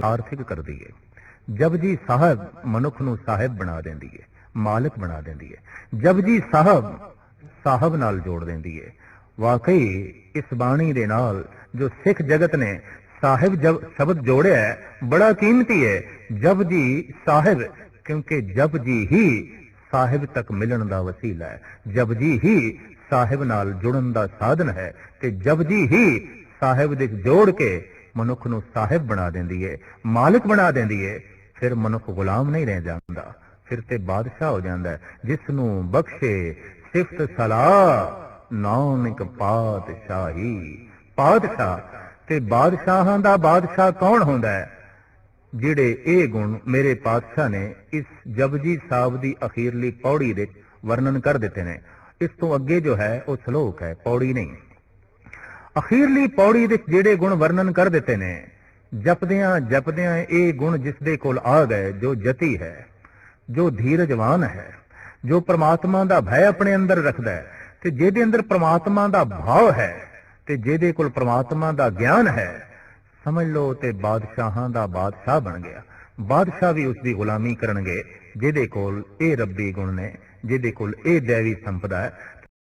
ਆਰਥਿਕ ਕਰਦੀ ਹੈ ਜਪਜੀ ਸਾਹਿਬ ਮਨੁੱਖ ਨੂੰ ਸਾਹਿਬ ਬਣਾ ਦਿੰਦੀ ਹੈ ਮਾਲਕ ਬਣਾ ਦਿੰਦੀ ਹੈ ਜਪਜੀ ਸਾਹਿਬ ਸਾਹਿਬ ਨਾਲ ਜੋੜ ਦਿੰਦੀ ਹੈ ਵਾਕਈ ਇਸ ਬਾਣੀ ਦੇ ਨਾਲ ਜੋ ਸਿੱਖ ਜਗਤ ਨੇ ਸਾਹਿਬ ਜਬ ਸ਼ਬਦ ਜੋੜਿਆ ਹੈ, ਬੜਾ ਕੀਮਤੀ ਹੈ ਜਪਜੀ ਸਾਹਿਬ ਕਿਉਂਕਿ ਜਪਜੀ ਹੀ ਸਾਹਿਬ ਤੱਕ ਮਿਲਣ ਦਾ ਵਸੀਲਾ ਹੈ। ਜਪਜੀ ਹੀ ਸਾਹਿਬ ਨਾਲ ਜੁੜਨ ਦਾ ਸਾਧਨ ਹੈ ਤੇ ਜਪਜੀ ਹੀ ਸਾਹਿਬ ਦੇ ਜੋੜ ਕੇ ਮਨੁੱਖ ਨੂੰ ਸਾਹਿਬ ਬਣਾ ਦਿੰਦੀ ਹੈ ਮਾਲਕ ਬਣਾ ਦਿੰਦੀ ਹੈ ਫਿਰ ਮਨੁੱਖ ਗੁਲਾਮ ਨਹੀਂ ਰਹਿ ਜਾਂਦਾ ਫਿਰ ਤੇ ਬਾਦਸ਼ਾਹ ਹੋ ਜਾਂਦਾ ਹੈ, ਜਿਸ ਨੂੰ ਬਖਸ਼ੇ ਸਿਫਤ ਸਲਾਹ ਨਾਨਕ ਪਾਤਸ਼ਾਹੀ ਪਾਤਸ਼ਾਹ ਤੇ ਬਾਦਸ਼ਾਹਾਂ ਦਾ ਬਾਦਸ਼ਾਹ ਕੌਣ ਹੁੰਦਾ ਹੈ? ਜਿਹੜੇ ਇਹ ਗੁਣ ਮੇਰੇ ਪਾਤਸ਼ਾਹ ਨੇ ਇਸ ਜਪਜੀ ਸਾਹਿਬ ਦੀ ਅਖੀਰਲੀ ਪੌੜੀ ਦੇ ਵਰਣਨ ਕਰ ਦਿੱਤੇ ਨੇ ਇਸ ਤੋਂ ਅੱਗੇ ਜੋ ਹੈ ਉਹ ਸ਼ਲੋਕ ਹੈ ਪੌੜੀ ਨਹੀਂ। ਅਖੀਰਲੀ ਪੌੜੀ ਵਿੱਚ ਜਿਹੜੇ ਗੁਣ ਵਰਣਨ ਕਰ ਦਿੱਤੇ ਨੇ, ਜਪਦਿਆਂ ਜਪਦਿਆਂ ਇਹ ਗੁਣ ਜਿਸ ਦੇ ਕੋਲ ਆ ਗਏ, ਜੋ ਜਤੀ ਹੈ, ਜੋ ਧੀਰਜਵਾਨ ਹੈ, ਜੋ ਪ੍ਰਮਾਤਮਾ ਦਾ ਭੈ ਆਪਣੇ ਅੰਦਰ ਰੱਖਦਾ ਹੈ, ਤੇ ਜਿਹਦੇ ਅੰਦਰ ਪ੍ਰਮਾਤਮਾ ਦਾ ਭਾਵ ਹੈ, ਤੇ ਜਿਹਦੇ ਕੋਲ ਪ੍ਰਮਾਤਮਾ ਦਾ ਗਿਆਨ ਹੈ, ਸਮਝ ਲਓ ਤੇ ਬਾਦਸ਼ਾਹਾਂ ਦਾ ਬਾਦਸ਼ਾਹ ਬਣ ਗਿਆ। ਬਾਦਸ਼ਾਹ ਵੀ ਉਸ ਦੀ ਗੁਲਾਮੀ ਕਰਨਗੇ, ਜਿਹਦੇ ਕੋਲ ਇਹ ਰੱਬੀ ਗੁਣ ਨੇ, ਜਿਹਦੇ ਕੋਲ ਇਹ ਦੇਵੀ ਸੰਪਦਾ ਹੈ